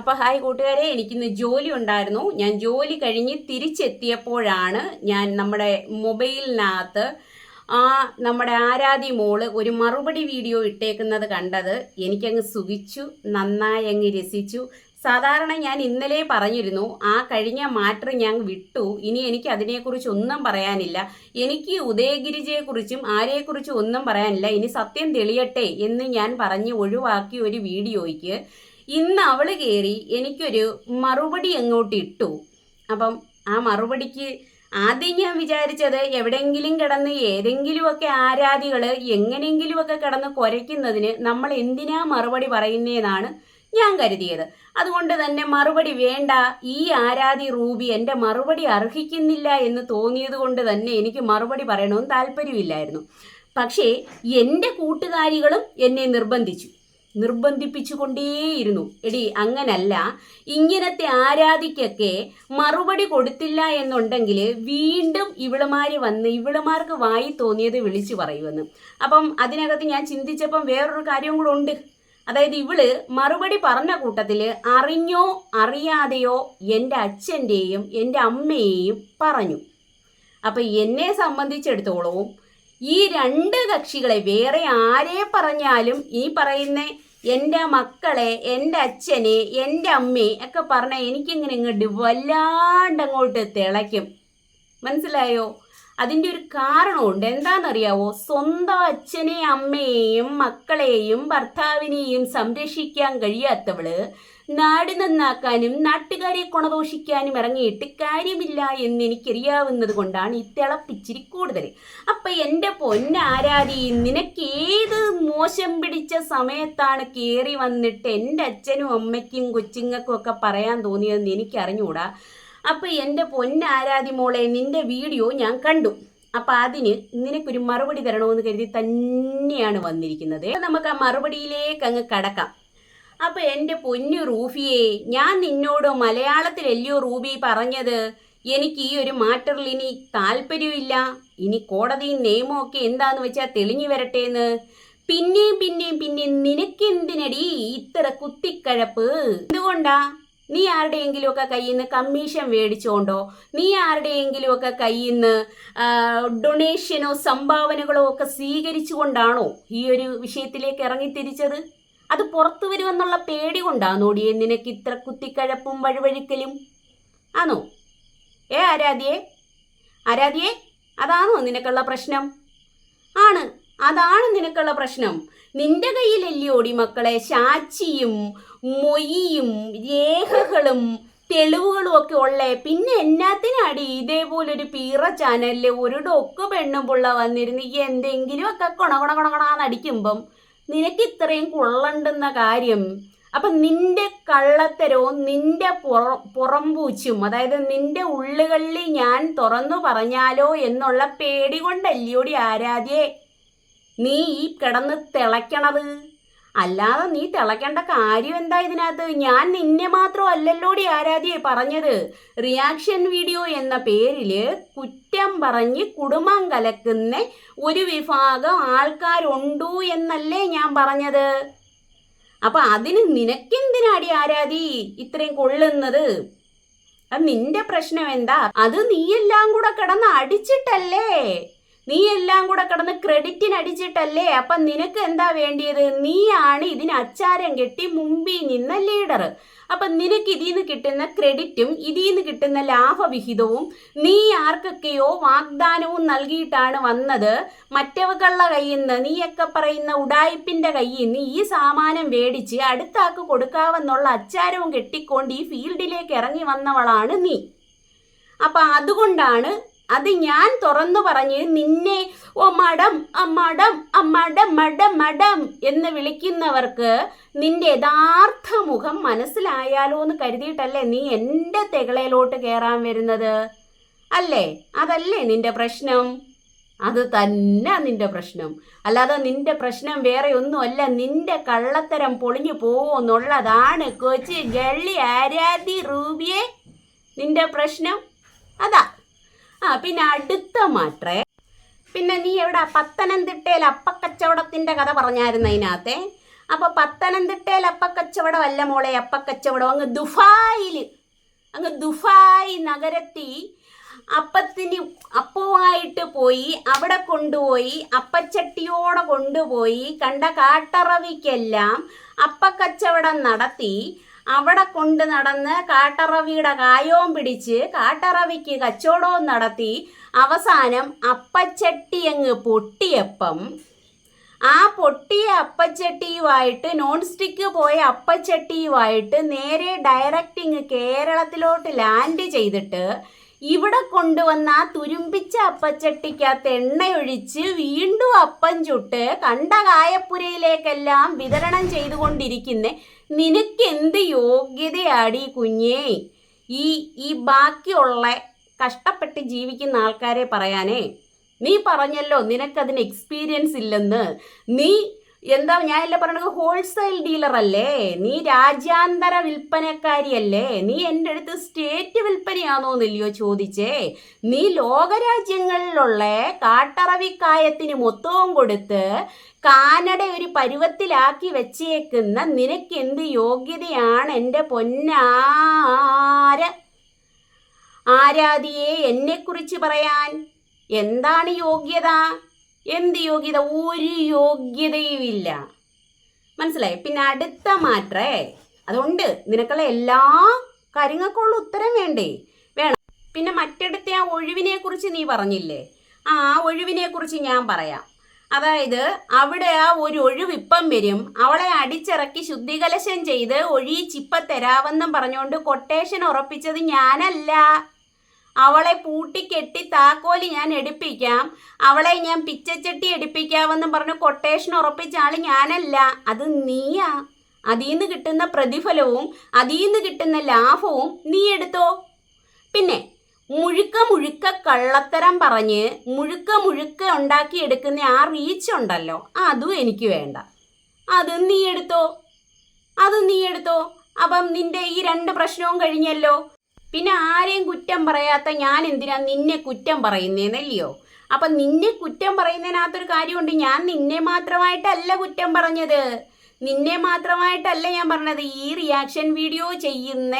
അപ്പോൾ ഹായ് കൂട്ടുകാരെ എനിക്കിന്ന് ജോലി ഉണ്ടായിരുന്നു. ഞാൻ ജോലി കഴിഞ്ഞ് തിരിച്ചെത്തിയപ്പോഴാണ് ഞാൻ നമ്മുടെ മൊബൈലിനകത്ത് ആ നമ്മുടെ ആരാധി മോൾ ഒരു മറുപടി വീഡിയോ ഇട്ടേക്കുന്നത് കണ്ടത്. എനിക്കങ്ങ് സുഖിച്ചു നന്നായി അങ്ങ് രസിച്ചു. സാധാരണ ഞാൻ ഇന്നലെ പറഞ്ഞിരുന്നു ആ കഴിഞ്ഞ മാറ്റർ ഞാൻ വിട്ടു. ഇനി എനിക്ക് അതിനെക്കുറിച്ച് ഒന്നും പറയാനില്ല. എനിക്ക് ഉദയഗിരിജയെക്കുറിച്ചും ആരെക്കുറിച്ചും ഒന്നും പറയാനില്ല. ഇനി സത്യം തെളിയട്ടെ എന്ന് ഞാൻ പറഞ്ഞ് ഒഴിവാക്കിയ ഒരു വീഡിയോയ്ക്ക് ഇന്ന് അവൾ കയറി എനിക്കൊരു മറുപടി അങ്ങോട്ട് ഇട്ടു. അപ്പം ആ മറുപടിക്ക് ആദ്യം ഞാൻ വിചാരിച്ചത് എവിടെയെങ്കിലും കിടന്ന് ഏതെങ്കിലുമൊക്കെ ആരാധികൾ എങ്ങനെയെങ്കിലുമൊക്കെ കിടന്ന് കുരയ്ക്കുന്നതിന് നമ്മൾ എന്തിനാ മറുപടി പറയുന്നതെന്നാണ് ഞാൻ കരുതിയത്. അതുകൊണ്ട് തന്നെ മറുപടി വേണ്ട ഈ ആരാധി റൂബി എന്റെ മറുപടി അർഹിക്കുന്നില്ല എന്ന് തോന്നിയത് കൊണ്ട് തന്നെ എനിക്ക് മറുപടി പറയണമെന്ന് താല്പര്യമില്ലായിരുന്നു. പക്ഷേ എന്റെ കൂട്ടുകാരികളും എന്നെ നിർബന്ധിച്ചു. നിർബന്ധിപ്പിച്ചുകൊണ്ടേയിരുന്നു. എടി അങ്ങനല്ല. ഇങ്ങനത്തെ ആരാധിക്കൊക്കെ മറുപടി കൊടുത്തില്ല എന്നുണ്ടെങ്കിൽ വീണ്ടും ഇവളുമാര് വന്ന് ഇവിളുമാർക്ക് വായി തോന്നിയത് വിളിച്ചു പറയുമെന്ന്. അപ്പം അതിനകത്ത് ഞാൻ ചിന്തിച്ചപ്പം വേറൊരു കാര്യം കൂടെ ഉണ്ട്. അതായത് ഇവൾ മറുപടി പറഞ്ഞ കൂട്ടത്തിൽ അറിഞ്ഞോ അറിയാതെയോ എന്റെ അച്ഛന്റെയും എന്റെ അമ്മയെയും പറഞ്ഞു. അപ്പം എന്നെ സംബന്ധിച്ചിടത്തോളവും ഈ രണ്ട് കക്ഷികളെ വേറെ ആരെ പറഞ്ഞാലും ഈ പറയുന്ന എന്റെ മക്കളെ എന്റെ അച്ഛന് എന്റെ അമ്മി ഒക്കെ പറഞ്ഞാൽ എനിക്കിങ്ങനെ ഇങ്ങോട്ട് വല്ലാണ്ട് അങ്ങോട്ട് തിളയ്ക്കും. മനസ്സിലായോ? അതിന്റെ ഒരു കാരണമുണ്ട്. എന്താണെന്നറിയാവോ? സ്വന്തം അച്ഛനെയും അമ്മയെയും മക്കളെയും ഭർത്താവിനെയും സംരക്ഷിക്കാൻ കഴിയാത്തവൾ നാട് നന്നാക്കാനും നാട്ടുകാരെ കുണദോഷിക്കാനും ഇറങ്ങിയിട്ട് കാര്യമില്ല എന്ന് എനിക്കറിയാവുന്നത് കൊണ്ടാണ് ഈ തിളപ്പിച്ചിരി കൂടുതൽ. അപ്പം എന്റെ പൊന്നാരാധി നിനക്ക് ഏത് മോശം പിടിച്ച സമയത്താണ് കയറി വന്നിട്ട് എന്റെ അച്ഛനും അമ്മയ്ക്കും കൊച്ചുങ്ങൾക്കും ഒക്കെ പറയാൻ തോന്നിയതെന്ന് എനിക്കറിഞ്ഞൂടാ? അപ്പം എന്റെ പൊന്നാരാധി മോളെ നിന്റെ വീഡിയോ ഞാൻ കണ്ടു. അപ്പം അതിന് നിനക്കൊരു മറുപടി തരണമെന്ന് കരുതി തന്നെയാണ് വന്നിരിക്കുന്നത്. നമുക്ക് ആ മറുപടിയിലേക്ക് അങ്ങ് കടക്കാം. അപ്പം എന്റെ പൊന്നു റൂഫിയെ ഞാൻ നിന്നോട് മലയാളത്തിലല്ലയോ റൂബി പറഞ്ഞത്? എനിക്ക് ഈ ഒരു മാറ്ററിൽ ഇനി താല്പര്യമില്ല. ഇനി കോടതിയും നിയമവും ഒക്കെ എന്താന്ന് വെച്ചാൽ തെളിഞ്ഞു വരട്ടെ എന്ന് പിന്നെയും പിന്നെയും പിന്നെയും നിനക്കെന്തിനടി ഇത്ര കുത്തിക്കഴപ്പ്? എന്തുകൊണ്ടാ? നീ ആരുടെയെങ്കിലുമൊക്കെ കയ്യിൽ നിന്ന് കമ്മീഷൻ മേടിച്ചോണ്ടോ? നീ ആരുടെയെങ്കിലുമൊക്കെ കയ്യിൽ നിന്ന് ഡൊണേഷനോ സംഭാവനകളോ ഒക്കെ സ്വീകരിച്ചുകൊണ്ടാണോ ഈ ഒരു വിഷയത്തിലേക്ക് ഇറങ്ങിത്തിരിച്ചത്? അത് പുറത്തു വരുമെന്നുള്ള പേടി കൊണ്ടാണോടിയെ നിനക്ക് ഇത്ര കുത്തിക്കഴപ്പും വഴുവഴുക്കലും? ആണോ ഏ ആരാധ്യേ? ആരാധ്യേ അതാണോ നിനക്കുള്ള പ്രശ്നം? ആണ് അതാണ് നിനക്കുള്ള പ്രശ്നം. നിന്റെ കയ്യിലല്ലയോടി മക്കളെ ശാച്ചിയും മൊയ്യും രേഖകളും തെളിവുകളും ഒക്കെ ഉള്ളേ. പിന്നെ എന്നാത്തിനാടി ഇതേപോലൊരു പീറ ചാനലിൽ ഒരു ഡൊക്ക് പെണ്ണും പുള്ള വന്നിരുന്ന് എന്തെങ്കിലും ഒക്കെ കൊണ കൊണ കൊണ കൊണാന്നടിക്കുമ്പം നിനക്ക് ഇത്രയും കൊള്ളണ്ടെന്ന കാര്യം. അപ്പൊ നിന്റെ കള്ളത്തരവും നിന്റെ പുറ പുറംപൂച്ചും അതായത് നിന്റെ ഉള്ളുകളിൽ ഞാൻ തുറന്നു പറഞ്ഞാലോ എന്നുള്ള പേടി കൊണ്ടല്ലിയോടി ആരാധ്യേ? നീ ഈ കിടന്ന് തിളയ്ക്കണത്? അല്ലാതെ നീ തിളയ്ക്കേണ്ട കാര്യം എന്താ ഇതിനകത്ത്? ഞാൻ നിന്നെ മാത്രം അല്ലല്ലോടി ആരാധ്യ പറഞ്ഞത്. റിയാക്ഷൻ വീഡിയോ എന്ന പേരിൽ കുറ്റം പറഞ്ഞ് കുടുംബം കലക്കുന്ന ഒരു വിഭാഗം ആൾക്കാരുണ്ടു എന്നല്ലേ ഞാൻ പറഞ്ഞത്. അപ്പൊ അതിന് നിനക്കെന്തിനാടി ആരാധി ഇത്രയും കൊള്ളുന്നത്? അത് നിന്റെ പ്രശ്നം എന്താ അത് നീയെല്ലാം കൂടെ കിടന്ന് അടിച്ചിട്ടല്ലേ? നീ എല്ലാം കൂടെ കിടന്ന് ക്രെഡിറ്റിന് അടിച്ചിട്ടല്ലേ? അപ്പൊ നിനക്ക് എന്താ വേണ്ടിയത്? നീയാണ് ഇതിന് അച്ചാരം കെട്ടി മുമ്പിൽ നിന്ന ലീഡർ അപ്പൊ നിനക്ക് ഇതിൽ നിന്ന് കിട്ടുന്ന ക്രെഡിറ്റും ഇതിൽ നിന്ന് കിട്ടുന്ന ലാഭവിഹിതവും നീ ആർക്കൊക്കെയോ വാഗ്ദാനവും നൽകിയിട്ടാണ് വന്നത്. മറ്റവകളുടെ കയ്യിൽ നിന്ന് നീയൊക്കെ പറയുന്ന ഉടായിപ്പിന്റെ കയ്യിൽ നിന്ന് ഈ സാമാനം മേടിച്ച് അടുത്താക്ക് കൊടുക്കാവെന്നുള്ള അച്ചാരവും കെട്ടിക്കൊണ്ട് ഈ ഫീൽഡിലേക്ക് ഇറങ്ങി വന്നവളാണ് നീ. അപ്പൊ അതുകൊണ്ടാണ് അത് ഞാൻ തുറന്നു പറഞ്ഞ് നിന്നെ ഓ മടം അമ്മടം അമ്മടം മടം മടം എന്ന് വിളിക്കുന്നവർക്ക് നിന്റെ യഥാർത്ഥ മുഖം മനസ്സിലായാലോ എന്ന് കരുതിയിട്ടല്ലേ നീ എന്റെ തെകളയിലോട്ട് കയറാൻ വരുന്നത്? അല്ലേ? അതല്ലേ നിന്റെ പ്രശ്നം? അത് തന്നെ നിന്റെ പ്രശ്നം. അല്ലാതെ നിന്റെ പ്രശ്നം വേറെ ഒന്നുമല്ല നിന്റെ കള്ളത്തരം പൊളിഞ്ഞു പോവെന്നുള്ളതാണ് കൊച്ചി ഗള്ളി ആരാധി റൂബിയെ. നിന്റെ പ്രശ്നം അതാ. ആ പിന്നെ അടുത്ത മാത്രേ പിന്നെ നീ എവിടെ? പത്തനംതിട്ടയിൽ അപ്പക്കച്ചവടത്തിന്റെ കഥ പറഞ്ഞായിരുന്നു അതിനകത്തെ. അപ്പൊ പത്തനംതിട്ടയിൽ അപ്പക്കച്ചവടം അല്ല മോളെ അപ്പക്കച്ചവടം. അങ്ങ് ദുഫായിൽ അങ്ങ് ദുഫായ് നഗരത്തിൽ അപ്പത്തിന് അപ്പവുമായിട്ട് പോയി അവിടെ കൊണ്ടുപോയി അപ്പച്ചട്ടിയോടെ കൊണ്ടുപോയി കണ്ട കാട്ടറവിക്കെല്ലാം അപ്പക്കച്ചവടം നടത്തി. അവിടെ കൊണ്ട് നടന്ന് കാട്ടറവിയുടെ കായവും പിടിച്ച് കാട്ടറവിക്ക് കച്ചവടവും നടത്തി അവസാനം അപ്പച്ചട്ടി അങ്ങ് പൊട്ടിയപ്പം ആ പൊട്ടിയ അപ്പച്ചട്ടിയുമായിട്ട് നോൺ സ്റ്റിക്ക് പോയ അപ്പച്ചട്ടിയുമായിട്ട് നേരെ ഡയറക്റ്റിങ് കേരളത്തിലോട്ട് ലാൻഡ് ചെയ്തിട്ട് ഇവിടെ കൊണ്ടുവന്ന ആ തുരുമ്പിച്ച അപ്പച്ചട്ടിക്കകത്ത് എണ്ണയൊഴിച്ച് വീണ്ടും അപ്പം ചുട്ട് കണ്ട കായപ്പുരയിലേക്കെല്ലാം വിതരണം ചെയ്തുകൊണ്ടിരിക്കുന്ന നിനക്ക് എന്ത് യോഗ്യതയാടി കുഞ്ഞേ? ഈ ഈ ബാക്കിയുള്ള കഷ്ടപ്പെട്ട് ജീവിക്കുന്ന ആൾക്കാരെ പറയാനേ. നീ പറഞ്ഞല്ലോ നിനക്കതിന് എക്സ്പീരിയൻസ് ഇല്ലെന്ന്. നീ എന്താ ഞാൻ എല്ലാം പറയണത്? ഹോൾസെയിൽ ഡീലർ അല്ലേ? നീ രാജ്യാന്തര വിൽപ്പനക്കാരിയല്ലേ? നീ എന്റെ അടുത്ത് സ്റ്റേറ്റ് വിൽപ്പനയാണോന്നില്ലയോ ചോദിച്ചേ. നീ ലോകരാജ്യങ്ങളിലുള്ള കാട്ടറവിക്കായത്തിന് മൊത്തവും കൊടുത്ത് കാനഡ ഒരു പരുവത്തിലാക്കി വെച്ചേക്കുന്ന നിനക്ക് എന്ത് യോഗ്യതയാണ്? എന്റെ പൊന്നാര ആരാധിയെ എന്നെക്കുറിച്ച് പറയാൻ എന്താണ് യോഗ്യത? എന്ത് യോഗ്യത? ഒരു യോഗ്യതയും ഇല്ല മനസ്സിലായി? പിന്നെ അടുത്ത മാറ്റേ. അതുകൊണ്ട് നിനക്കുള്ള എല്ലാ കാര്യങ്ങൾക്കുള്ള ഉത്തരം വേണ്ടേ? വേണം. പിന്നെ മറ്റടുത്തെ ആ ഒഴിവിനെ കുറിച്ച് നീ പറഞ്ഞില്ലേ? ആ ഒഴിവിനെ കുറിച്ച് ഞാൻ പറയാം. അതായത് അവിടെ ആ ഒരു ഒഴിവ് ഇപ്പം വരും. അവളെ അടിച്ചിറക്കി ശുദ്ധികലശം ചെയ്ത് ഒഴിയിച്ചിപ്പ തരാവെന്നും പറഞ്ഞുകൊണ്ട് കൊട്ടേഷൻ ഉറപ്പിച്ചത് ഞാനല്ല. അവളെ പൂട്ടിക്കെട്ടി താക്കോൽ ഞാൻ എടുപ്പിക്കാം. അവളെ ഞാൻ പിച്ചച്ചട്ടി എടുപ്പിക്കാമെന്നും പറഞ്ഞ് കൊട്ടേഷൻ ഉറപ്പിച്ച ആൾ ഞാനല്ല. അത് നീയാ. അതിൽ നിന്ന് കിട്ടുന്ന പ്രതിഫലവും അതിൽ നിന്ന് കിട്ടുന്ന ലാഭവും നീ എടുത്തോ? പിന്നെ മുഴുക്ക മുഴുക്ക കള്ളത്തരം പറഞ്ഞ് മുഴുക്ക മുഴുക്ക ഉണ്ടാക്കിയെടുക്കുന്ന ആ റീച്ച് ഉണ്ടല്ലോ അതും എനിക്ക് വേണ്ട. അത് നീ എടുത്തോ? അത് നീ എടുത്തോ? അപ്പം നിന്റെ ഈ രണ്ട് പ്രശ്നവും കഴിഞ്ഞല്ലോ. പിന്നെ ആരെയും കുറ്റം പറയാത്ത ഞാൻ എന്തിനാ നിന്നെ കുറ്റം പറയുന്നേന്നല്ലയോ? അപ്പൊ നിന്നെ കുറ്റം പറയുന്നതിനകത്തൊരു കാര്യമുണ്ട്. ഞാൻ നിന്നെ മാത്രമായിട്ടല്ല കുറ്റം പറഞ്ഞത്. നിന്നെ മാത്രമായിട്ടല്ല ഞാൻ പറഞ്ഞത്. ഈ റിയാക്ഷൻ വീഡിയോ ചെയ്യുന്ന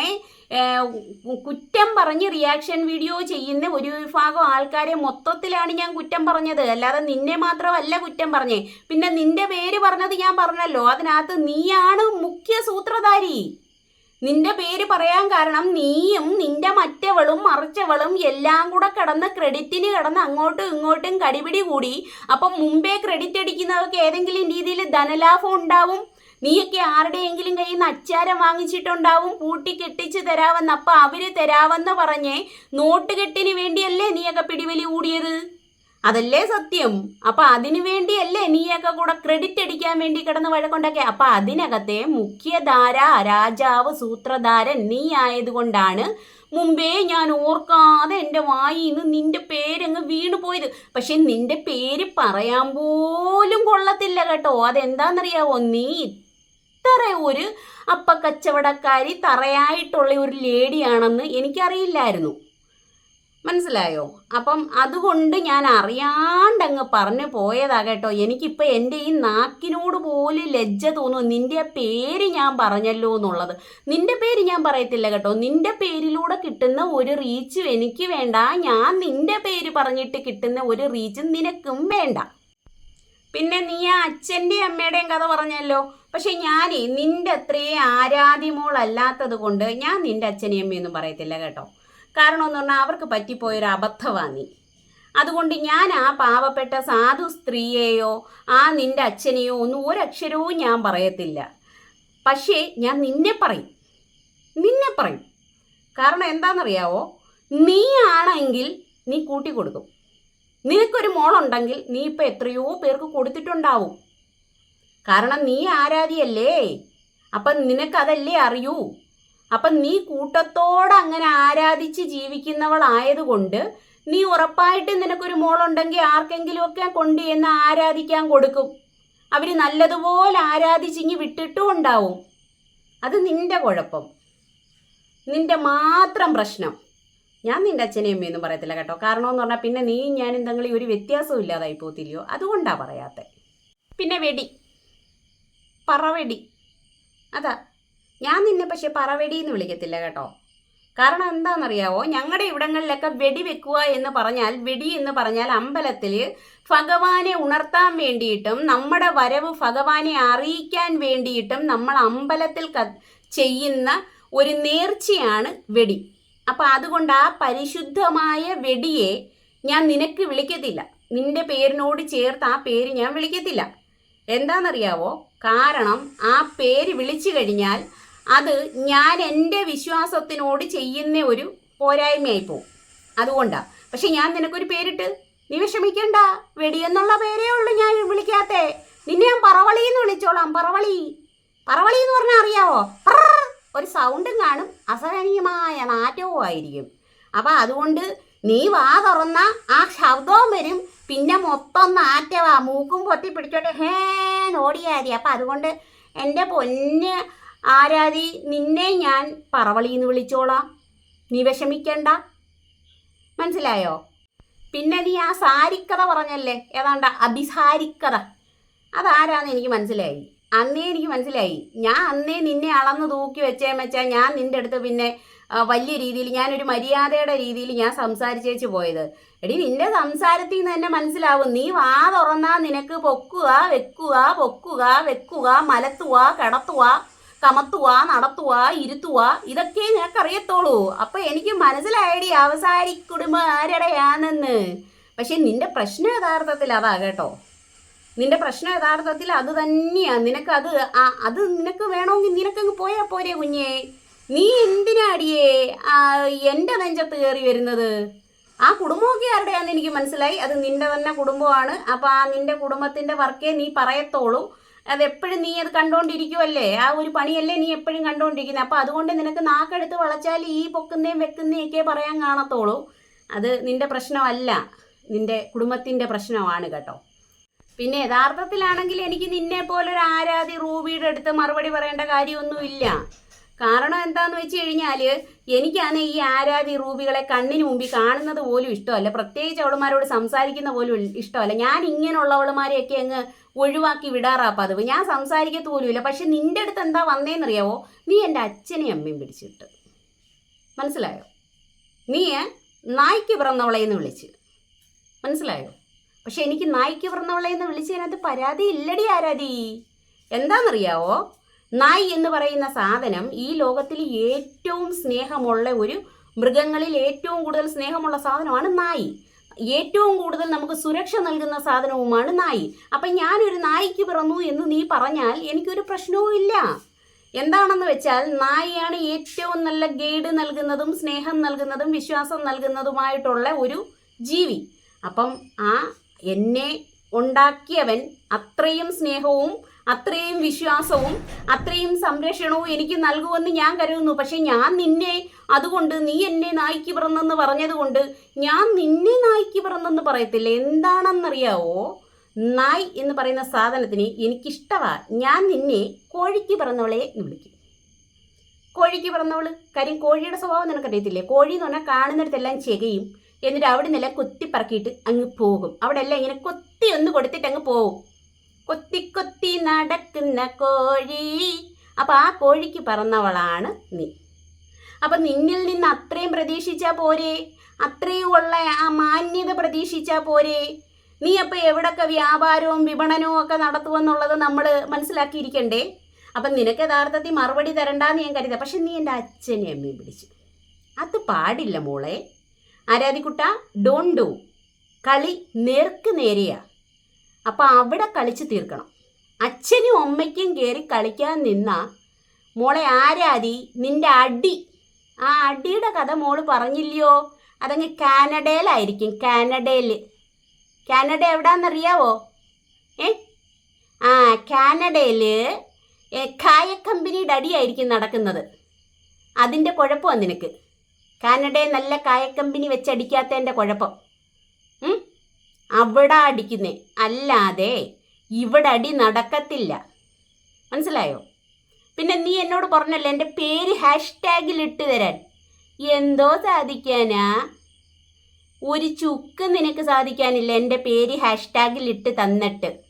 കുറ്റം പറഞ്ഞ് റിയാക്ഷൻ വീഡിയോ ചെയ്യുന്ന ഒരു വിഭാഗം ആൾക്കാരെ മൊത്തത്തിലാണ് ഞാൻ കുറ്റം പറഞ്ഞത്. അല്ലാതെ നിന്നെ മാത്രമല്ല കുറ്റം പറഞ്ഞേ. പിന്നെ നിന്റെ പേര് പറഞ്ഞത് ഞാൻ പറഞ്ഞല്ലോ. അതിനകത്ത് നീയാണ് മുഖ്യ സൂത്രധാരി. നിന്റെ പേര് പറയാൻ കാരണം നീയും നിന്റെ മറ്റവളും മറിച്ചവളും എല്ലാം കൂടെ കിടന്ന് ക്രെഡിറ്റിന് കിടന്ന് അങ്ങോട്ടും ഇങ്ങോട്ടും കടിപിടി കൂടി. അപ്പം മുമ്പേ ക്രെഡിറ്റ് അടിക്കുന്നവർക്ക് ഏതെങ്കിലും രീതിയിൽ ധനലാഭം ഉണ്ടാവും. നീയൊക്കെ ആരുടെയെങ്കിലും കയ്യിൽ നിന്ന് അച്ചാരം വാങ്ങിച്ചിട്ടുണ്ടാവും. പൂട്ടി കെട്ടിച്ച് തരാമെന്ന്. അപ്പം അവർ തരാമെന്ന് പറഞ്ഞ് നോട്ട് കെട്ടിന് വേണ്ടിയല്ലേ നീയൊക്കെ പിടിവലി കൂടിയത്? അതല്ലേ സത്യം? അപ്പൊ അതിനു വേണ്ടിയല്ലേ നീയൊക്കെ കൂടെ ക്രെഡിറ്റ് അടിക്കാൻ വേണ്ടി കിടന്ന് വഴക്കുണ്ടാക്കിയ? അപ്പൊ അതിനകത്തെ മുഖ്യധാര രാജാവ് സൂത്രധാരൻ നീ ആയതുകൊണ്ടാണ് മുമ്പേ ഞാൻ ഓർക്കാതെ എന്റെ വായിൽ നിന്ന് നിന്റെ പേരങ്ങ് വീണു പോയത്. പക്ഷെ നിന്റെ പേര് പറയാൻ പോലും കൊള്ളത്തില്ല കേട്ടോ. അതെന്താണെന്നറിയാവോ നീ ഇത്ര ഒരു അപ്പക്കച്ചവടക്കാരി തറയായിട്ടുള്ള ഒരു ലേഡിയാണെന്ന് എനിക്കറിയില്ലായിരുന്നു. മനസ്സിലായോ? അപ്പം അതുകൊണ്ട് ഞാൻ അറിയാണ്ടങ്ങ് പറഞ്ഞു പോയതാ കേട്ടോ എനിക്കിപ്പോൾ എന്റെ ഈ നാക്കിനോട് പോലും ലജ്ജ തോന്നുന്നു. നിന്റെ പേര് ഞാൻ പറഞ്ഞല്ലോ എന്നുള്ളത്. നിന്റെ പേര് ഞാൻ പറയത്തില്ല കേട്ടോ. നിന്റെ പേരിലൂടെ കിട്ടുന്ന ഒരു റീച്ചും എനിക്ക് വേണ്ട. ഞാൻ നിന്റെ പേര് പറഞ്ഞിട്ട് കിട്ടുന്ന ഒരു റീച്ചും നിനക്കും വേണ്ട. പിന്നെ നീ ആ അച്ഛന്റെയും അമ്മയുടെയും കഥ പറഞ്ഞല്ലോ. പക്ഷെ ഞാൻ നിന്റെ അത്രയും ആരാധ്യമോളല്ലാത്തത് കൊണ്ട് ഞാൻ നിന്റെ അച്ഛനെയും അമ്മയൊന്നും പറയത്തില്ല കേട്ടോ. കാരണം എന്ന് പറഞ്ഞാൽ അവർക്ക് പറ്റിപ്പോയൊരു അബദ്ധമാണ് അതുകൊണ്ട് ഞാൻ ആ പാവപ്പെട്ട സാധു സ്ത്രീയെയോ ആ നിന്റെ അച്ഛനെയോ ഒന്നും ഒരക്ഷരവും ഞാൻ പറയത്തില്ല. പക്ഷേ ഞാൻ നിന്നെ പറയും. നിന്നെ പറയും. കാരണം എന്താണെന്നറിയാവോ? നീ ആണെങ്കിൽ നീ കൂട്ടി കൊടുക്കും. നിനക്കൊരു മോളുണ്ടെങ്കിൽ നീ ഇപ്പം എത്രയോ പേർക്ക് കൊടുത്തിട്ടുണ്ടാവും. കാരണം നീ ആരാധിയല്ലേ? അപ്പം നിനക്കതല്ലേ അറിയൂ? അപ്പം നീ കൂട്ടത്തോടെ അങ്ങനെ ആരാധിച്ച് ജീവിക്കുന്നവളായതുകൊണ്ട് നീ ഉറപ്പായിട്ടും നിനക്കൊരു മോളുണ്ടെങ്കിൽ ആർക്കെങ്കിലുമൊക്കെ കൊണ്ട് എന്ന് ആരാധിക്കാൻ കൊടുക്കും. അവർ നല്ലതുപോലെ ആരാധിച്ചിങ്ങി വിട്ടിട്ടും ഉണ്ടാവും. അത് നിന്റെ കുഴപ്പം. നിന്റെ മാത്രം പ്രശ്നം. ഞാൻ നിന്റെ അച്ഛനെയും അമ്മയൊന്നും പറയത്തില്ല കേട്ടോ. കാരണം എന്ന് പറഞ്ഞാൽ പിന്നെ നീ ഞാൻ എന്തെങ്കിലും ഒരു വ്യത്യാസവും ഇല്ലാതായി പോത്തില്ലയോ അതുകൊണ്ടാ പറയാത്തെ. പിന്നെ വെടി. പറവെടി. അതാ. ഞാൻ നിന്നെ പക്ഷെ പറവെടി എന്ന് വിളിക്കത്തില്ല കേട്ടോ. കാരണം എന്താണെന്നറിയാവോ? ഞങ്ങളുടെ ഇവിടങ്ങളിലൊക്കെ വെടി വെക്കുക എന്ന് പറഞ്ഞാൽ വെടി എന്ന് പറഞ്ഞാൽ അമ്പലത്തിൽ ഭഗവാനെ ഉണർത്താൻ വേണ്ടിയിട്ടും നമ്മുടെ വരവ് ഭഗവാനെ അറിയിക്കാൻ വേണ്ടിയിട്ടും നമ്മൾ അമ്പലത്തിൽ ചെയ്യുന്ന ഒരു നേർച്ചയാണ് വെടി. അപ്പം അതുകൊണ്ട് ആ പരിശുദ്ധമായ വെടിയെ ഞാൻ നിനക്ക് വിളിക്കത്തില്ല. നിന്റെ പേരിനോട് ചേർത്ത് ആ പേര് ഞാൻ വിളിക്കത്തില്ല. എന്താണെന്നറിയാവോ? കാരണം ആ പേര് വിളിച്ചു കഴിഞ്ഞാൽ അത് ഞാൻ എന്റെ വിശ്വാസത്തിനോട് ചെയ്യുന്ന ഒരു പോരായ്മയായി പോകും അതുകൊണ്ടാണ് പക്ഷെ ഞാൻ നിനക്കൊരു പേരിട്ട് നീ വിഷമിക്കണ്ട വെടിയെന്നുള്ള പേരേ ഉള്ളൂ ഞാൻ വിളിക്കാത്തേ. നിന്നെ ഞാൻ പറവളി എന്ന് വിളിച്ചോളാം പറവളി. പറവളി എന്ന് പറഞ്ഞാൽ അറിയാവോ? ഒരു സൗണ്ടും കാണും അസഹനീയമായ നാറ്റവും ആയിരിക്കും. അപ്പം അതുകൊണ്ട് നീ വാ തുറന്ന ആ ശബ്ദവും വരും. പിന്നെ മൊത്തം നാറ്റവാ. മൂക്കും പൊത്തി പിടിച്ചോട്ടെ. ഹേ ഓടിയാതി. അപ്പം അതുകൊണ്ട് എന്റെ പൊന്ന് ആരാധി നിന്നെ ഞാൻ പറവളി എന്ന് വിളിച്ചോളാം. നീ വിഷമിക്കണ്ട. മനസ്സിലായോ? പിന്നെ നീ ആ സാരിക്കഥ പറഞ്ഞല്ലേ? ഏതാണ്ട അഭിസാരിക്കഥ. അതാരാന്ന് എനിക്ക് മനസ്സിലായി. അന്നേ എനിക്ക് മനസ്സിലായി. ഞാൻ അന്നേ നിന്നെ അളന്ന് തൂക്കി വെച്ചേ വെച്ചാൽ ഞാൻ നിന്റെ അടുത്ത് പിന്നെ വലിയ രീതിയിൽ ഞാനൊരു മര്യാദയുടെ രീതിയിൽ ഞാൻ സംസാരിച്ചേച്ച് പോയത്. എടി നിന്റെ സംസാരത്തിൽ നിന്ന് തന്നെ മനസ്സിലാവും. നീ വാ തുറന്നാ നിനക്ക് പൊക്കുക വെക്കുക പൊക്കുക വെക്കുക മലത്തുക കിടത്തുക. കമത്തുക നടത്തുക ഇരുത്തുക ഇതൊക്കെ നിനക്കറിയത്തോളൂ. അപ്പൊ എനിക്ക് മനസ്സിലായടി അവസാരി കുടുംബം ആരുടെയാണെന്ന്. പക്ഷെ നിന്റെ പ്രശ്നം യഥാർത്ഥത്തിൽ അതാ കേട്ടോ. നിന്റെ പ്രശ്നം യഥാർത്ഥത്തിൽ അത് തന്നെയാണ് നിനക്ക് ആ- അത് നിനക്ക് വേണമെങ്കിൽ നിനക്കങ്ങ് പോയാ പോരെ കുഞ്ഞേ. നീ എന്തിനാടിയേ എന്റെ നെഞ്ചത്ത് കയറി വരുന്നത്? ആ കുടുംബമൊക്കെ ആരുടെയാണെന്ന് എനിക്ക് മനസ്സിലായി. അത് നിന്റെ തന്നെ കുടുംബമാണ്. അപ്പോൾ ആ നിന്റെ കുടുംബത്തിന്റെ വർക്കേ നീ പറയത്തോളൂ. അത് എപ്പോഴും നീ അത് കണ്ടോണ്ടിരിക്കുവല്ലേ? ആ ഒരു പണിയല്ലേ നീ എപ്പോഴും കണ്ടോണ്ടിരിക്കുന്നത് അപ്പം അതുകൊണ്ട് നിനക്ക് നാക്കെടുത്ത് വളച്ചാൽ ഈ പൊക്കുന്നേം വെക്കുന്നേം ഒക്കെ പറയാൻ കാണത്തോളൂ. അത് നിന്റെ പ്രശ്നമല്ല. നിന്റെ കുടുംബത്തിന്റെ പ്രശ്നമാണ് കേട്ടോ. പിന്നെ യഥാർത്ഥത്തിലാണെങ്കിൽ എനിക്ക് നിന്നെ പോലൊരു ആരാധി റൂബിയുടെ അടുത്ത് മറുപടി പറയേണ്ട കാര്യമൊന്നുമില്ല. കാരണം എന്താന്ന് വെച്ച് കഴിഞ്ഞാൽ എനിക്കാണ് ഈ ആരാധി റൂബികളെ കണ്ണിന് മുമ്പിൽ കാണുന്നത് പോലും ഇഷ്ടമല്ല. പ്രത്യേകിച്ച് അവളുമാരോട് സംസാരിക്കുന്ന പോലും ഇഷ്ടമല്ല. ഞാൻ ഇങ്ങനെയുള്ളവളുമാരെയൊക്കെ അങ്ങ് ഒഴിവാക്കി വിടാറാ പതിവ്. ഞാൻ സംസാരിക്കത്ത് പോലുമില്ല. പക്ഷെ നിന്റെ അടുത്ത് എന്താ വന്നേന്നറിയാവോ? നീ എന്റെ അച്ഛനെയും അമ്മയും പിടിച്ചിട്ട്. മനസ്സിലായോ? നീ നായ്ക്ക് പിറന്നവളെ എന്ന് വിളിച്ച്. മനസ്സിലായോ? പക്ഷെ എനിക്ക് നായ്ക്ക് പിറന്നവളെ എന്ന് വിളിച്ചതിനകത്ത് പരാതി ഇല്ലടി ആരാധി. എന്താണെന്നറിയാവോ നായ് എന്ന് പറയുന്ന സാധനം ഈ ലോകത്തിൽ ഏറ്റവും സ്നേഹമുള്ള ഒരു മൃഗങ്ങളിൽ ഏറ്റവും കൂടുതൽ സ്നേഹമുള്ള സാധനമാണ് നായി. ഏറ്റവും കൂടുതൽ നമുക്ക് സുരക്ഷ നൽകുന്ന സാധനവുമാണ് നായി. അപ്പം ഞാനൊരു നായിക്ക് പിറന്നു എന്ന് നീ പറഞ്ഞാൽ എനിക്കൊരു പ്രശ്നവും ഇല്ല. എന്താണെന്ന് വെച്ചാൽ നായിയാണ് ഏറ്റവും നല്ല ഗൈഡ് നൽകുന്നതും സ്നേഹം നൽകുന്നതും വിശ്വാസം നൽകുന്നതുമായിട്ടുള്ള ഒരു ജീവി. അപ്പം ആ എന്നെ ഉണ്ടാക്കിയവൻ അത്രയും സ്നേഹവും അത്രയും വിശ്വാസവും അത്രയും സംരക്ഷണവും എനിക്ക് നൽകുമെന്ന് ഞാൻ കരുതുന്നു. പക്ഷെ ഞാൻ നിന്നെ അതുകൊണ്ട് നീ എന്നെ നായ്ക്ക് പിറന്നെന്ന് പറഞ്ഞതുകൊണ്ട് ഞാൻ നിന്നെ നായ്ക്ക് പിറന്നെന്ന് പറയത്തില്ല. എന്താണെന്നറിയാവോ? നായ് എന്ന് പറയുന്ന സാധനത്തിന് എനിക്കിഷ്ടമാ ഞാൻ നിന്നെ കോഴിക്ക് പിറന്നവളെ എന്ന് വിളിക്കും. കോഴിക്ക് പിറന്നവൾ? കാര്യം കോഴിയുടെ സ്വഭാവം നിനക്കറിയത്തില്ലേ? കോഴി എന്ന് പറഞ്ഞാൽ കാണുന്നിടത്തെല്ലാം ചെകയും എന്നിട്ട് അവിടെ നിന്നെല്ലാം കൊത്തിപ്പറക്കിയിട്ട് അങ്ങ് പോകും. അവിടെ എല്ലാം ഇങ്ങനെ കൊത്തി ഒന്ന് കൊടുത്തിട്ട് അങ്ങ് പോകും കൊത്തി കൊത്തി നടക്കുന്ന കോഴി. അപ്പം ആ കോഴിക്ക് പറന്നവളാണ് നീ. അപ്പം നിന്നിൽ നിന്ന് അത്രയും പ്രതീക്ഷിച്ചാൽ പോരെ. അത്രയും ഉള്ള ആ മാന്യത പ്രതീക്ഷിച്ചാൽ പോരെ. നീ അപ്പം എവിടൊക്കെ വ്യാപാരവും വിപണനവും ഒക്കെ നടത്തുമെന്നുള്ളത് നമ്മൾ മനസ്സിലാക്കിയിരിക്കണ്ടേ? അപ്പം നിനക്ക് യഥാർത്ഥത്തിൽ മറുപടി തരണ്ടാന്ന് ഞാൻ കരുതാം. പക്ഷെ നീ എന്റെ അച്ഛനെ അമ്മയും പിടിച്ചു. അത് പാടില്ല മോളെ. ആരാധിക്കുട്ട? ഡോൺ ഡു കളി നേർക്ക് നേരെയാ. അപ്പം അവിടെ കളിച്ച് തീർക്കണം. അച്ഛനും അമ്മയ്ക്കും കയറി കളിക്കാൻ നിന്ന മോളെ ആരാധി? നിന്റെ അടി. ആ അടിയുടെ കഥ മോൾ പറഞ്ഞില്ലയോ? അതങ്ങ് കാനഡയിലായിരിക്കും. കാനഡയിൽ കാനഡ എവിടാന്നറിയാവോ? ഏ? ആ കാനഡയിൽ കായ കമ്പനിയുടെ അടിയായിരിക്കും നടക്കുന്നത്. അതിന്റെ കുഴപ്പമാണ് നിനക്ക്. കാനഡയിൽ നല്ല കായ കമ്പനി വെച്ചടിക്കാത്തതിന്റെ കുഴപ്പം? അവിടെ അടിക്കുന്നേ. അല്ലാതെ ഇവിടെ അടി നടക്കത്തില്ല. മനസ്സിലായോ? പിന്നെ നീ എന്നോട് പറഞ്ഞല്ലോ എന്റെ പേര് ഹാഷ്ടാഗിൽ ഇട്ട് തരാൻ. എന്തോ സാധിക്കാനാ? ഒരു ചുക്ക് നിനക്ക് സാധിക്കാനില്ല എന്റെ പേര് ഹാഷ്ടാഗിൽ ഇട്ട് തന്നിട്ട്.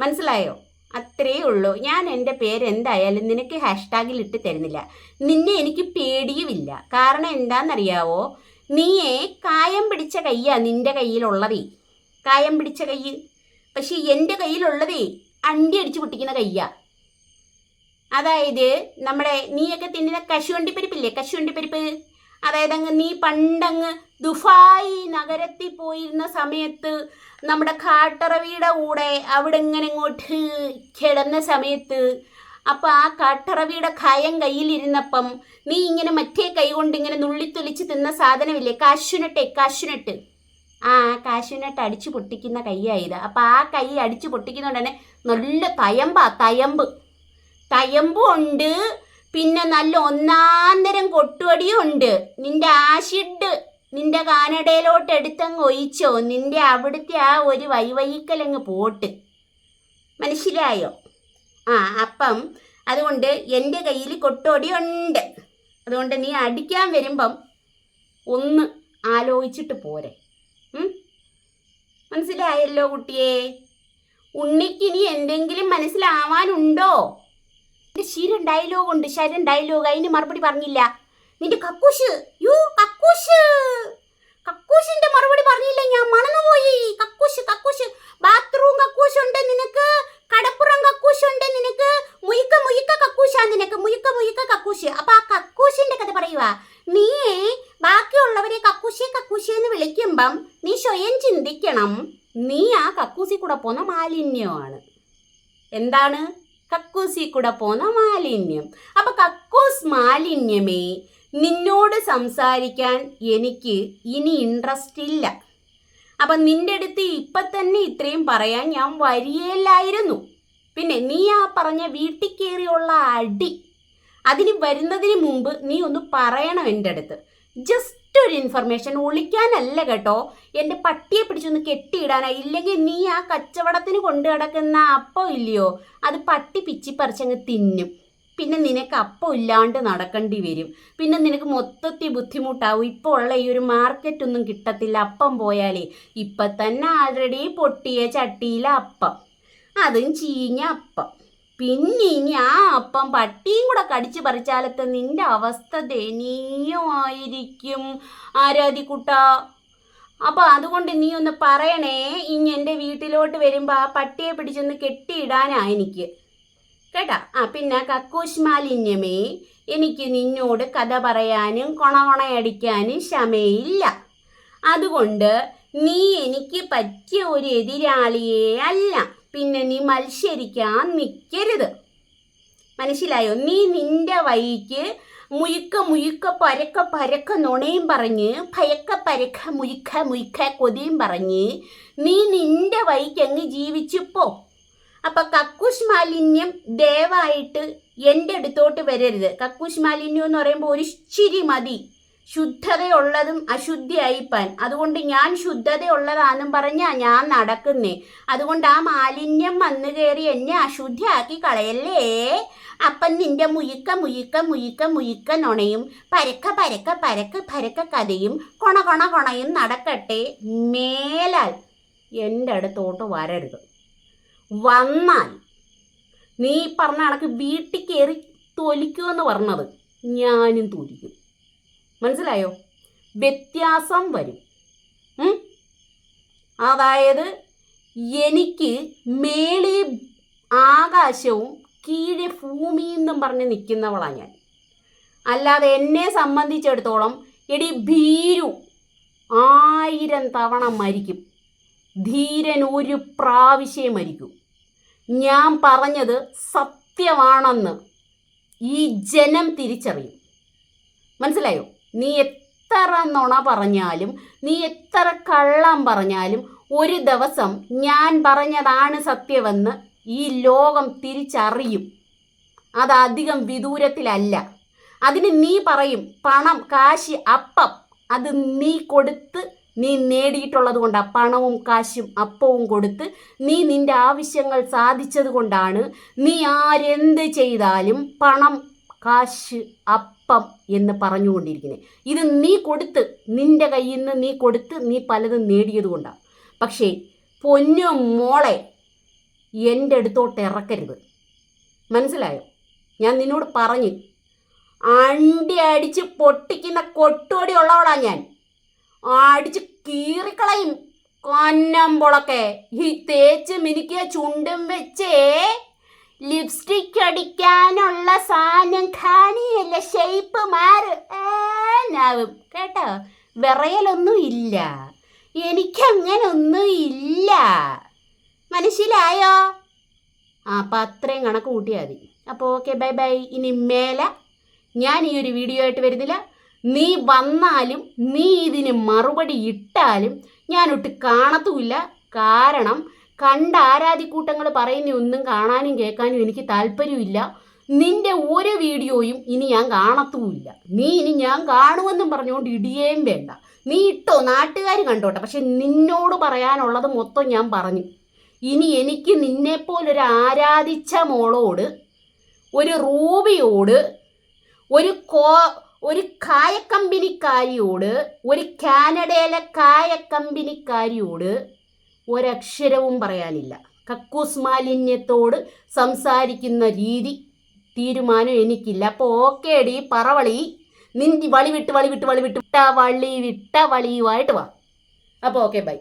മനസ്സിലായോ? അത്രേ ഉള്ളൂ. ഞാൻ എന്റെ പേര് എന്തായാലും നിനക്ക് ഹാഷ്ടാഗിൽ ഇട്ട് തരുന്നില്ല. നിന്നെ എനിക്ക് പേടിയുമില്ല. കാരണം എന്താണെന്നറിയാവോ? നീയെ കായം പിടിച്ച കയ്യാ നിന്റെ കയ്യിലുള്ളതേ. കായം പിടിച്ച കൈ പക്ഷെ എന്റെ കയ്യിലുള്ളതേ അണ്ടി അടിച്ച് പൊട്ടിക്കുന്ന കയ്യാ. അതായത് നമ്മുടെ നീയൊക്കെ തിന്നുന്ന കശുവണ്ടിപ്പരിപ്പില്ലേ? കശുവണ്ടിപ്പരിപ്പ്. അതായത് അങ്ങ് നീ പണ്ടങ്ങ് ദുഫായി നഗരത്തിൽ പോയിരുന്ന സമയത്ത് നമ്മുടെ കാട്ടറവിയുടെ കൂടെ അവിടെ ഇങ്ങനെ ഇങ്ങോട്ട് കിടന്ന സമയത്ത് അപ്പം ആ കാട്ടറവിയുടെ കയം കയ്യിലിരുന്നപ്പം നീ ഇങ്ങനെ മറ്റേ കൈ കൊണ്ട് ഇങ്ങനെ നുള്ളിത്തൊലിച്ച് തിന്ന സാധനമില്ലേ? കാശുനട്ടെ കാശുനട്ട്. ആ കാശുനട്ട് അടിച്ചു പൊട്ടിക്കുന്ന കൈയായത് അപ്പം ആ കൈ അടിച്ചു പൊട്ടിക്കുന്നതുകൊണ്ട് തന്നെ നല്ല തയമ്പാ തയമ്പ്. തയമ്പും ഉണ്ട്. പിന്നെ നല്ല ഒന്നാന്തരം കൊട്ടുവടിയും ഉണ്ട്. നിന്റെ ആശിഡ് നിന്റെ കാനഡയിലോട്ട് എടുത്തങ്ങ് ഒഴിച്ചോ. നിന്റെ അവിടുത്തെ ആ ഒരു വൈവൈക്കലങ്ങ് പോട്ട്. മനസ്സിലായോ? ആ അപ്പം അതുകൊണ്ട് എന്റെ കയ്യിൽ കൊട്ടുവടി ഉണ്ട്. അതുകൊണ്ട് നീ അടിക്കാൻ വരുമ്പം ഒന്ന് ആലോചിച്ചിട്ട് പോരെ? മനസ്സിലായല്ലോ കുട്ടിയെ? ഉണ്ണിക്കിനി എന്തെങ്കിലും മനസ്സിലാവാനുണ്ടോ? നിന്റെ ശീലം ഡയലോഗ് ഉണ്ട് ശരം ഡയലോഗ് അതിന് മറുപടി പറഞ്ഞില്ല. നിന്റെ കക്കൂശ് യു കക്കൂശ് കക്കൂശിന്റെ മറുപടി പറഞ്ഞില്ല? ഞാൻ മണന്നുപോയി കക്കൂശ് കക്കൂശ്. ബാത്റൂം കക്കൂശ് ഉണ്ട് നിനക്ക്. കടപ്പുറം കക്കൂശ് ഉണ്ട് നിനക്ക്. മുയിക്ക മുയിക്ക കക്കൂശാ നിനക്ക്. മുയിക്ക മുയിക്ക കക്കൂശ്. അപ്പൊ ആ കക്കൂശിന്റെ കഥ പറയുക. നീ ബാക്കിയുള്ളവരെ കക്കൂശി കക്കൂശി എന്ന് വിളിക്കുമ്പം നീ സ്വയം ചിന്തിക്കണം. നീ ആ കക്കൂസി കൂടെ പോന്ന മാലിന്യമാണ്. എന്താണ്? കക്കൂസി കൂടെ പോന്ന മാലിന്യം. അപ്പൊ കക്കൂസ് മാലിന്യമേ നിന്നോട് സംസാരിക്കാൻ എനിക്ക് ഇനി ഇൻട്രസ്റ്റ് ഇല്ല. അപ്പം നിന്റെ അടുത്ത് ഇപ്പം തന്നെ ഇത്രയും പറയാൻ ഞാൻ വരികയില്ലായിരുന്നു. പിന്നെ നീ ആ പറഞ്ഞ വീട്ടിൽ കയറിയുള്ള അടി അതിന് വരുന്നതിന് മുമ്പ് നീ ഒന്ന് പറയണം എന്റെ അടുത്ത്. ജസ്റ്റ് ഒരു ഇൻഫർമേഷൻ ഒളിക്കാനല്ല കേട്ടോ. എന്റെ പട്ടിയെ പിടിച്ചൊന്ന് കെട്ടിയിടാനാ. ഇല്ലെങ്കിൽ നീ ആ കച്ചവടത്തിന് കൊണ്ടു കിടക്കുന്ന അപ്പം ഇല്ലയോ? അത് പട്ടി പിച്ചിപ്പറിച്ചങ്ങ് തിന്നും. പിന്നെ നിനക്ക് അപ്പം ഇല്ലാണ്ട് നടക്കേണ്ടി വരും. പിന്നെ നിനക്ക് മൊത്തത്തിൽ ബുദ്ധിമുട്ടാവും. ഇപ്പോൾ ഉള്ള ഈ ഒരു മാർക്കറ്റ് ഒന്നും കിട്ടത്തില്ല. അപ്പം പോയാലേ ഇപ്പം തന്നെ ആൾറെഡി പൊട്ടിയ ചട്ടിയിലെ അപ്പം. അതും ചീഞ്ഞ അപ്പം. പിന്നെ ഇനി ആ അപ്പം പട്ടിയും കൂടെ കടിച്ചു പറിച്ചാലത്ത് നിന്റെ അവസ്ഥ ദയനീയമായിരിക്കും. ആരാധിക്കുട്ട അപ്പോൾ അതുകൊണ്ട് നീ ഒന്ന് പറയണേ ഇനി എന്റെ വീട്ടിലോട്ട് വരുമ്പോൾ ആ പട്ടിയെ പിടിച്ചൊന്ന് കെട്ടിയിടാനാ എനിക്ക്. കേട്ടാ? ആ പിന്നെ കക്കൂശ് മാലിന്യമേ എനിക്ക് നിന്നോട് കഥ പറയാനും കൊണകൊണയടിക്കാനും ക്ഷമയില്ല. അതുകൊണ്ട് നീ എനിക്ക് പറ്റിയ ഒരു എതിരാളിയെ അല്ല. പിന്നെ നീ മത്സരിക്കാൻ നിൽക്കരുത് മനസ്സിലായോ? നീ നിന്റെ വഴിക്ക് മുയുക്ക മുയുക്ക പരക്ക പരക്ക നുണയും പറഞ്ഞ് ഭയക്ക പരക്ക മുയുക്ക മുയുക്ക കൊതിയും പറഞ്ഞ് നീ നിന്റെ വഴിക്ക് അങ്ങ് ജീവിച്ചു പോ. അപ്പൊ കക്കൂഷ് മാലിന്യം ദയവായിട്ട് എന്റെ അടുത്തോട്ട് വരരുത്. കക്കൂഷ് മാലിന്യം എന്ന് പറയുമ്പോൾ ഒരു ഇച്ചിരി മതി. ശുദ്ധതയുള്ളതും അശുദ്ധിയായിപ്പാൻ. അതുകൊണ്ട് ഞാൻ ശുദ്ധതയുള്ളതാണെന്നും പറഞ്ഞാ ഞാൻ നടക്കുന്നേ. അതുകൊണ്ട് ആ മാലിന്യം വന്നു കയറി എന്നെ അശുദ്ധിയാക്കി കളയല്ലേ? അപ്പം നിന്റെ മുയുക്ക മുയുക്ക മുയുക്ക മുയുക്ക നുണയും പരക്ക പരക്ക പരക്ക പരക്ക കഥയും കൊണ കൊണ കൊണയും നടക്കട്ടെ. മേലാൽ എന്റെ അടുത്തോട്ട് വരരുത്. വന്നാൽ നീ പറഞ്ഞ കണക്ക് വീട്ടിൽ കയറി തൊലിക്കുമെന്ന് പറഞ്ഞത് ഞാനും തൊലിക്കും. മനസ്സിലായോ? വ്യത്യാസം വരും? അതായത് എനിക്ക് മേളി ആകാശവും കീഴെ ഭൂമിയെന്നും പറഞ്ഞ് നിൽക്കുന്നവളാണ് ഞാൻ. അല്ലാതെ എന്നെ സംബന്ധിച്ചിടത്തോളം എടി ഭീരു ആയിരം തവണ മരിക്കും. ധീരൻ ഒരു പ്രാവശ്യം മരിക്കും. ഞാൻ പറഞ്ഞത് സത്യമാണെന്ന് ഈ ജനം തിരിച്ചറിയും. മനസ്സിലായോ? നീ എത്ര നുണ പറഞ്ഞാലും നീ എത്ര കള്ളം പറഞ്ഞാലും ഒരു ദിവസം ഞാൻ പറഞ്ഞതാണ് സത്യമെന്ന് ഈ ലോകം തിരിച്ചറിയും. അത് അധികം വിദൂരത്തിലല്ല. അതിന് നീ പറയും പണം കാശ് അപ്പം അത് നീ കൊടുത്ത് നീ നേടിയിട്ടുള്ളത് കൊണ്ടാണ് പണവും കാശും അപ്പവും കൊടുത്ത് നീ നിന്റെ ആവശ്യങ്ങൾ സാധിച്ചത് കൊണ്ടാണ് നീ ആരെന്ത് ചെയ്താലും പണം കാശ് അപ്പം എന്ന് പറഞ്ഞുകൊണ്ടിരിക്കുന്നത്. ഇത് നീ കൊടുത്ത് നിന്റെ കയ്യിൽ നിന്ന് നീ കൊടുത്ത് നീ പലതും നേടിയത് കൊണ്ടാണ്. പക്ഷേ പൊന്നു മോളെ എന്റെ അടുത്തോട്ട് ഇറക്കരുത്. മനസ്സിലായോ? ഞാൻ നിന്നോട് പറഞ്ഞു അണ്ടി അടിച്ച് പൊട്ടിക്കുന്ന കൊട്ടോടി ഉള്ളവളാണ് ഞാൻ. അടിച്ച് കീറിക്കളയും. കൊന്നമ്പുളക്കെ ഈ തേച്ച് മിനുക്കിയ ചുണ്ടും വെച്ചേ. ലിപ്സ്റ്റിക് അടിക്കാനുള്ള സാധനം കാണിയല്ല ഷേപ്പ് മാറ്. ഏനാവും കേട്ടോ? വിറയലൊന്നും ഇല്ല. എനിക്കങ്ങനൊന്നും ഇല്ല. മനസ്സിലായോ? ആ അപ്പം അത്രയും കണക്ക് കൂട്ടിയാൽ മതി. അപ്പോൾ ഓക്കെ ബൈ ബൈ. ഇനി മേലെ ഞാൻ ഈ ഒരു വീഡിയോ ആയിട്ട് വരുന്നില്ല. നീ വന്നാലും നീ ഇതിന് മറുപടി ഇട്ടാലും ഞാനൊട്ട് കാണത്തുമില്ല. കാരണം കണ്ട ആരാധിക്കൂട്ടങ്ങൾ പറയുന്ന ഒന്നും കാണാനും കേൾക്കാനും എനിക്ക് താല്പര്യമില്ല. നിന്റെ ഒരു വീഡിയോയും ഇനി ഞാൻ കാണത്തുമില്ല. നീ ഇനി ഞാൻ കാണുമെന്നും പറഞ്ഞുകൊണ്ട് ഇടിയേം വേണ്ട. നീ ഇട്ടോ? നാട്ടുകാർ കണ്ടോട്ടെ. പക്ഷെ നിന്നോട് പറയാനുള്ളത് മൊത്തം ഞാൻ പറഞ്ഞു. ഇനി എനിക്ക് നിന്നെപ്പോലൊരു ആരാധിച്ച മോളോട് ഒരു റൂബിയോട് ഒരു കോ ഒരു കായക്കമ്പനിക്കാരിയോട് ഒരു കാനഡയിലെ കായക്കമ്പനിക്കാരിയോട് ഒരക്ഷരവും പറയാനില്ല. കക്കൂസ് മാലിന്യത്തോട് സംസാരിക്കുന്ന രീതി തീരുമാനം എനിക്കില്ല. അപ്പോൾ ഓക്കെ ഡി പറവളി. നിന്റെ വളി വിട്ട് വളി വിട്ട് വളി വിട്ട. വളി വിട്ട വളിയുമായിട്ട് വാ. അപ്പോൾ ഓക്കെ ബൈ.